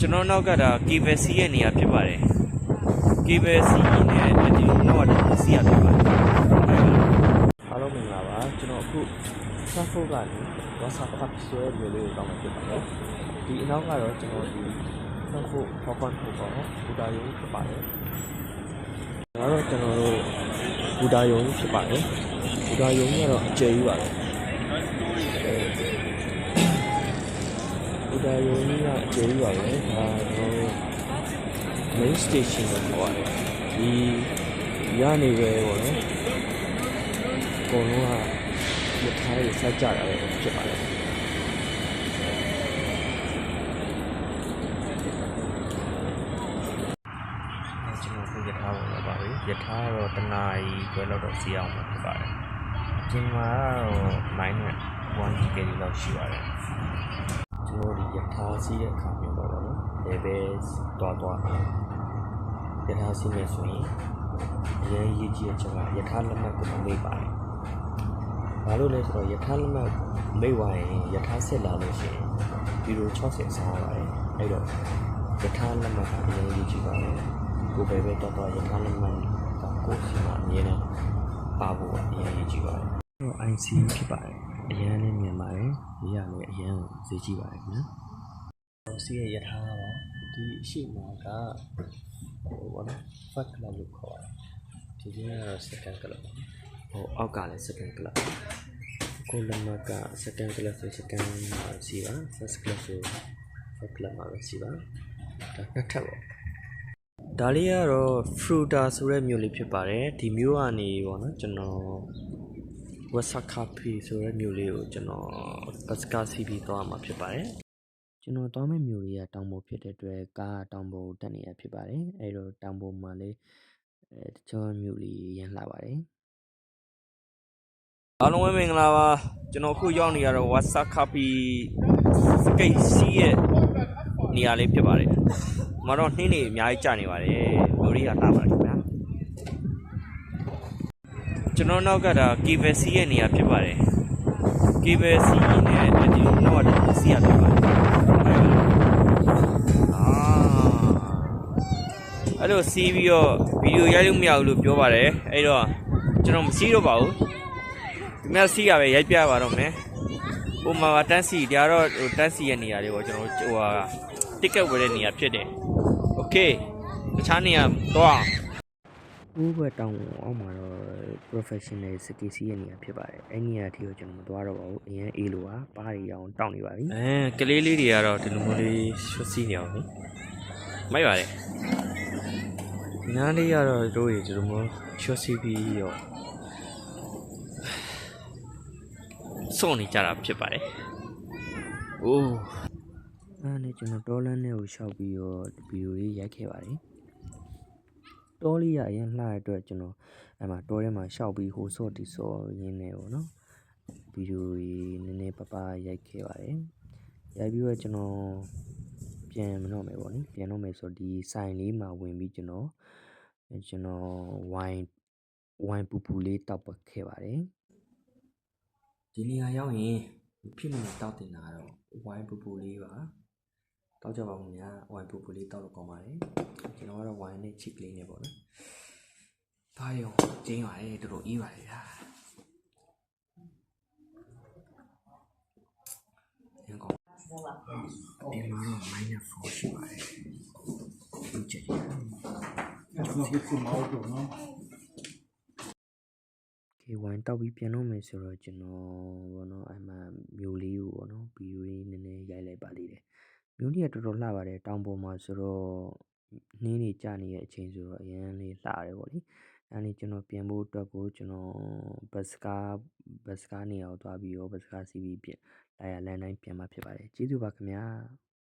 ကျွန်တော်နောက်ကဒါ cable စီးရဲ့နေရာဖြစ်ပါတယ် cable စီးနဲ့ဒီနောက်ကဒါစီးရဖြစ်ပါတယ်အားလုံးမင်္ဂလာပါကျွန်တော်အခု Suffolk ကနေ WhatsApp app ဆွဲမျိုးလေးကိုတောင်းမှာဖြစ်ပါတယ်ဒီအနောက်ကတော့ကျွန်တော်ဒီ Suffolk Hawkon ကိုပေါ့နော်ဘူတာယုံဖြစ်ပါတယ်ဒါတော့ကျွန်တော်တို့ဘူတာယုံဖြစ်ပါတယ်ဘူတာယုံကတော့အကျယ်ကြီးပါတယ် ဘူတာယုံကအကျယ်ကြီးပါပဲဒါကျွန်တော်တို့ main station ကိုခေါ်ရတယ်ဒီရနေပဲပေါ့နော်အကုန်လုံးကရထားတွေစိုက်ကြတာပဲဖြစ်ပါတယ်အဲကျွန်တော်ခုရထားဝင်လာပါပြီရထားကတော့တနာရီခွဲလောက်တော့စီးအောင်မှာဖြစ်ပါတယ်အချိန်မှာတော့9နဲ့1 ticket လောက်ရှိပါတယ် ကျွန်တော်ဒီရထားစီးတဲ့အခါမျိုးတော့ဗောနော် level တွားတွားရထားစီးမယ်ဆိုရင်အရင်ရေးကြည့်တဲ့ချက်ကရထားလက်မှတ်ကိုမမေ့ပါတယ်ဘာလို့လဲဆိုတော့ရထားလက်မှတ်မေ့သွားရင်ရထားဆက်လာလို့ရှိရင်ဗီဒီယို60ဆောင်းပါတယ်အဲ့တော့ရထားလက်မှတ်ကအရင်ရေးကြည့်ပါတယ်ကိုယ်ပဲပဲတော့တော့ရထားလက်မှတ်ကကိုယ်စီမှာအမြဲတမ်းပါဖို့အရင်ရေးကြည့်ပါတယ်တော့ IC ဖြစ်ပါတယ် အရင်လေးမြင်ပါတယ်ဒီရလည်းအရင်ဈေးကြည့်ပါတယ်ခင်ဗျာစီးရရထားပါဒီအရှိမကဟိုဘောနော် first club လို့ခေါ်ပါတယ်ဒီကြီးကတော့ second club ပါဟိုအောက်ကလည်း second club ကိုလမက second club ဆို second မှာစီပါ first club ဆို first club မှာပဲစီပါဒါနှစ်ထပ်ပေါ့ဒါလေးကတော့ fruta ဆိုတဲ့မြို့လေးဖြစ်ပါတယ်ဒီမြို့ကနေပေါ့နော်ကျွန်တော် ဝက်ဆာကာဖီဆိုတဲ့မြို့လေးကိုကျွန်တော်ဘတ်စကာစီးပြီးသွားမှာဖြစ်ပါတယ်ကျွန်တော်သွားမယ့်မြို့လေးကတောင်ပေါ်ဖြစ်တဲ့အတွက်ကားကတောင်ပေါ်ကိုတက်နေရဖြစ်ပါတယ်အဲတော့တောင်ပေါ်မှာလေးအဲတချို့မြို့လေးရမ်းလာပါတယ်အားလုံးပဲမင်္ဂလာပါကျွန်တော်အခုရောက်နေရတော့ဝက်ဆာကာဖီစကိတ်စီးရဲ့နေရာလေးဖြစ်ပါတယ်ဒီမှာတော့နှင်းနေအများကြီးကြာနေပါတယ်မြို့လေးကလာပါတယ်ခင်ဗျာ ကျွန်တော်နောက်ကဒါ cable စီးရဲ့နေရာဖြစ်ပါတယ် cable စီးနဲ့ဒီနောက်ကဒါစီးရဖြစ်ပါတယ်အာအဲ့လိုစီးပြီးတော့ဗီဒီယိုရိုက်လို့မရဘူးလို့ပြောပါတယ်အဲ့တော့ကျွန်တော်မစီးတော့ပါဘူးဒီမဲ့စီးရပဲရိုက်ပြပါတော့မယ်ဟိုမှာတန်းစီဒါတော့ဟိုတန်းစီရဲ့နေရာလေးပေါ့ကျွန်တော်ဟိုဟာ ticket ဝယ်တဲ့နေရာဖြစ်တယ် okay တခြားနေရာတော့ ဦးဘက်တောင်အောက်မှာတော့ professional city စီးရဲ့နေရာဖြစ်ပါတယ်အဲ့နေရာအထိကိုကျွန်တော်မသွားတော့ပါဘူးအရင်အေးလို့ပါပါးရီအောင်တောက်နေပါပြီအဲကလေးလေးတွေကတော့ဒီလိုမျိုးလေးရွှတ်စီးနေအောင်လေမိုက်ပါတယ်ဒီနားလေးကတော့တို့ရေဒီလိုမျိုးရွှတ်စီးပြီးတော့စုံနေကြတာဖြစ်ပါတယ်အိုးအဲ့နဲ့ကျွန်တော်တော်လန်းနဲ့ကိုရှောက်ပြီးတော့ဗီဒီယိုလေးရိုက်ခဲ့ပါတယ် တောလေးရအရင်လှတဲ့အတွက်ကျွန်တော်အဲ့မှာတောထဲမှာရှောက်ပြီးဟိုဆော့ဒီဆော့ရင်းနေပေါ့နော်ဗီဒီယိုကြီးနည်းနည်းပပရိုက်ခဲ့ပါတယ်ရိုက်ပြီးတော့ကျွန်တော်ပြန်မတော့မယ်ပေါ့နိပြန်တော့မယ်ဆိုဒီဆိုင်လေးမှာဝင်ပြီးကျွန်တော်ကျွန်တော်ဝိုင်းဝိုင်းပူပူလေးတောက်ပတ်ခဲ့ပါတယ်ဒီနေရာရောက်ရင်ဖြစ်နေတောက်တင်တာတော့ဝိုင်းပူပူလေးပါတောက်ကြပါဦးညာဝိုင်းပူပူလေးတောက်လို့ကောင်းပါတယ်ကျွန် တော်ကတော့ဝိုင်းနဲ့ချစ်ကလေးနဲ့ပေါ့နော်ဘာရောကျင်းပါတယ်တော်တော်အေးပါတယ်ဗျာရန်ကုန်ဒီလိုတော့ minus 4ရှိပါတယ်ဒီချက်ရ nog iets in mijn auto, no? Okay ဝိုင်းတောက်ပြီးပြန်တော့မယ်ဆိုတော့ကျွန်တော်ဘောနော်အဲ့မှာမျိုးလေးကိုဘောနော်ဗီဒီယိုလေးနည်းနည်းရိုက်လိုက်ပါသေးတယ်မျိုးလေးကတော်တော်လှပါတယ်တောင်ပေါ်မှာဆိုတော့ နှင်းနေကြနေတဲ့အချိန်ဆိုတော့အရန်လေးလှတယ်ပေါ့လေအဲ့ဒီကျွန်တော်ပြန်ဖို့အတွက်ကိုကျွန်တော်ဘတ်စကားဘတ်စကားနေရာကိုသွားပြီးတော့ဘတ်စကားစီးပြီးပြန်လာရလန်တိုင်းပြန်มาဖြစ်ပါတယ်ကျေးဇူးပါခင်ဗျာ